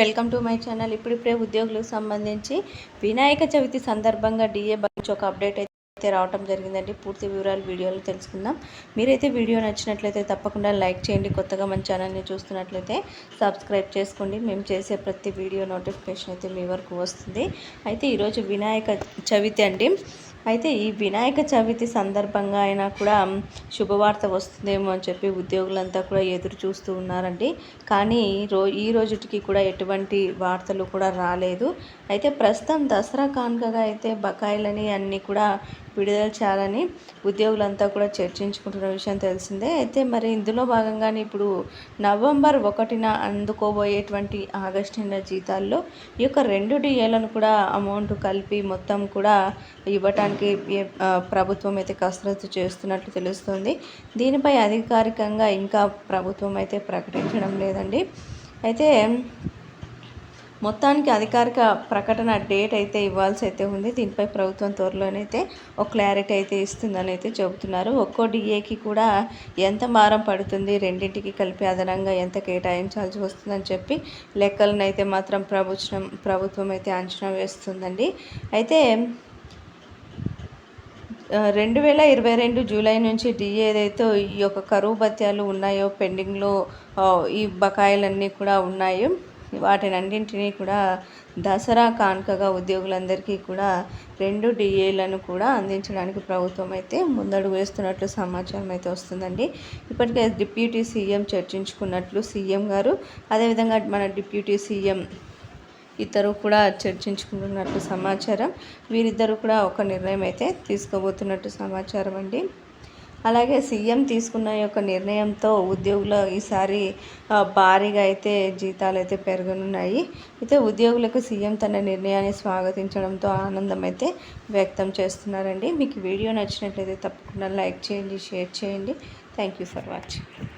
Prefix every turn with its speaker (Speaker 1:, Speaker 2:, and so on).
Speaker 1: Welcome to my channel. ఇప్పుడిప్పుడే ఉద్యోగులకు సంబంధించి వినాయక చవితి సందర్భంగా డిఏ నుంచి ఒక అప్డేట్ అయితే రావడం జరిగిందండి. పూర్తి వివరాలు వీడియోలో తెలుసుకుందాం. మీరైతే వీడియో నచ్చినట్లయితే తప్పకుండా లైక్ చేయండి. కొత్తగా మన ఛానల్ని చూస్తున్నట్లయితే సబ్స్క్రైబ్ చేసుకోండి. మేము చేసే ప్రతి వీడియో నోటిఫికేషన్ అయితే మీ వరకు వస్తుంది. అయితే ఈరోజు వినాయక చవితి అండి. అయితే ఈ వినాయక చవితి సందర్భంగా అయినా కూడా శుభవార్త వస్తుందేమో అని చెప్పి ఉద్యోగులంతా కూడా ఎదురు చూస్తూ ఉన్నారండి. కానీ రో ఈ రోజుటికి కూడా ఎటువంటి వార్తలు కూడా రాలేదు. అయితే ప్రస్తుతం దసరా కానుకగా అయితే బకాయిలని అన్నీ కూడా విడుదల చేయాలని ఉద్యోగులంతా కూడా చర్చించుకుంటున్న విషయం తెలిసిందే. అయితే మరి ఇందులో భాగంగానే ఇప్పుడు నవంబర్ ఒకటిన అందుకోబోయేటువంటి ఆగస్టు నెల జీతాల్లో ఈ యొక్క రెండు డిఏలను కూడా అమౌంట్ కలిపి మొత్తం కూడా ఇవ్వటానికి ప్రభుత్వం అయితే కసరత్తు చేస్తున్నట్లు తెలుస్తుంది. దీనిపై అధికారికంగా ఇంకా ప్రభుత్వం అయితే ప్రకటించడం లేదండి. అయితే మొత్తానికి అధికారిక ప్రకటన డేట్ అయితే ఇవ్వాల్సి అయితే ఉంది. దీనిపై ప్రభుత్వం త్వరలోనైతే ఒక క్లారిటీ అయితే ఇస్తుందని అయితే చెబుతున్నారు. ఒక్కో డిఏకి కూడా ఎంత భారం పడుతుంది రెండింటికి కలిపి అదనంగా ఎంత కేటాయించాల్సి వస్తుందని చెప్పి లెక్కలను అయితే మాత్రం ప్రభుత్వం ప్రభుత్వం అయితే అంచనా వేస్తుందండి. అయితే రెండు వేల ఇరవై రెండు జూలై నుంచి డిఏ ఏదైతే ఈ యొక్క కరువు భత్యాలు ఉన్నాయో పెండింగ్లో ఈ బకాయిలన్నీ కూడా ఉన్నాయో. వాటినన్నింటినీ కూడా దసరా కానుకగా ఉద్యోగులందరికీ కూడా రెండు డిఏలను కూడా అందించడానికి ప్రభుత్వం అయితే ముందడుగు వేస్తున్నట్లు సమాచారం అయితే వస్తుందండి. ఇప్పటికే డిప్యూటీ సీఎం చర్చించుకున్నట్లు సీఎం గారు అదేవిధంగా మన డిప్యూటీ సీఎం ఇద్దరు కూడా చర్చించుకుంటున్నట్టు సమాచారం. వీరిద్దరు కూడా ఒక నిర్ణయం అయితే తీసుకోబోతున్నట్టు సమాచారం అండి అలాగే సీఎం తీసుకున్న యొక్క నిర్ణయంతో ఉద్యోగుల ఈసారి భారీగా అయితే జీతాలు అయితే పెరగనున్నాయి. అయితే ఉద్యోగులకు సీఎం తన నిర్ణయాన్ని స్వాగతించడంతో ఆనందం అయితే వ్యక్తం చేస్తున్నారండి. మీకు వీడియో నచ్చినట్లయితే తప్పకుండా లైక్ చేయండి షేర్ చేయండి. Thank you for watching.